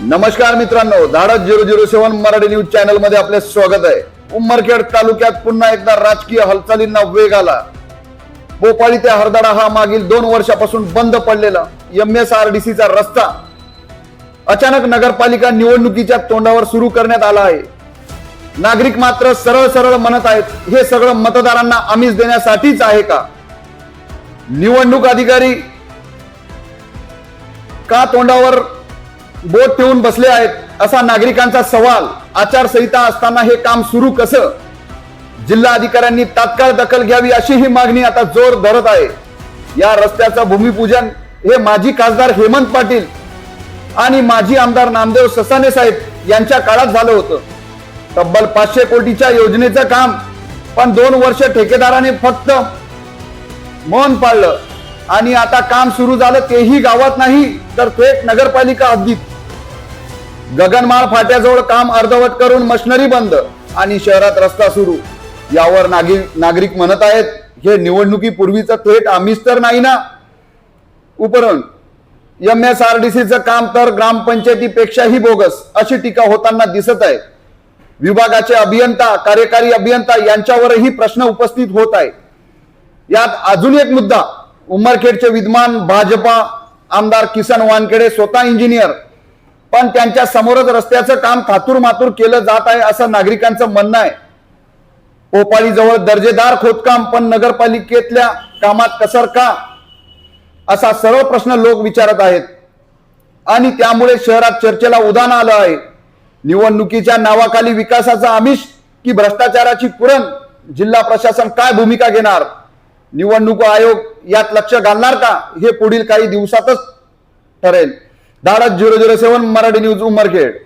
नमस्कार मित्रांनो Dhadas zero zero seven Marathi news चॅनलमध्ये आपले स्वागत आहे. उमरखेड तालुक्यात पुन्हा एकदा राजकीय हालचालींना वेग आला. भोपाळी ते हरदाडा हा मागील दोन वर्षापासून बंद पडलेला एम एस आर डी सीचा रस्ता अचानक नगरपालिका निवडणुकीच्या तोंडावर सुरू करण्यात आला आहे. नागरिक मात्र सरळ सरळ म्हणत आहेत हे सगळं मतदारांना आमिष देण्यासाठीच आहे का? निवडणूक अधिकारी का तोंडावर बोट ठेवून बसले आहेत असा नागरिकांचा सवाल आचारसंहिता असताना हे काम सुरू कसं? जिल्हा अधिकाऱ्यांनी तात्काळ दखल घ्यावी अशी ही मागणी आता जोर धरत आहे. या रस्त्याचं भूमिपूजन हे माजी खासदार हेमंत पाटील आणि माजी आमदार नामदेव ससाने साहेब यांच्या काळात झालं होतं. तब्बल पाचशे कोटीच्या योजनेचं काम पण दोन वर्ष ठेकेदाराने फक्त मौन पाळलं. आणि आता काम सुरू झालं तेही गावात नाही तर थेट नगरपालिका हद्दीत गगनमाळ फाट्याजवळ काम अर्धवट करून मशिनरी बंद आणि शहरात रस्ता सुरू. यावर नागरिक नागरिक म्हणत आहेत हे निवडणुकीपूर्वीचं थेट आम्हीच तर नाही ना? उपरण एम एस आर डी सीचं काम तर ग्रामपंचायतीपेक्षाही बोगस अशी टीका होताना दिसत आहे. विभागाचे अभियंता कार्यकारी अभियंता यांच्यावरही प्रश्न उपस्थित होत आहे. यात अजून एक मुद्दा उमरखेडचे विद्यमान भाजपा आमदार किसन वानखेडे स्वतः इंजिनियर पण त्यांच्या समोरच रस्त्याचं काम थातूर मातूर केलं जात आहे असं नागरिकांचं म्हणणं आहे. पोपाळीजवळ दर्जेदार खोदकाम पण नगरपालिकेतल्या कामात कसर का? असा सर्व प्रश्न लोक विचारत आहेत. आणि त्यामुळे शहरात चर्चेला उदान आलं आहे. निवडणुकीच्या नावाखाली विकासाचा आमिष की भ्रष्टाचाराची पुरण? जिल्हा प्रशासन काय भूमिका घेणार? निवडणूक आयोग यात लक्ष घालणार का? हे पुढील काही दिवसातच ठरेल. Dhadas zero zero seven Marathi news Umarkhed.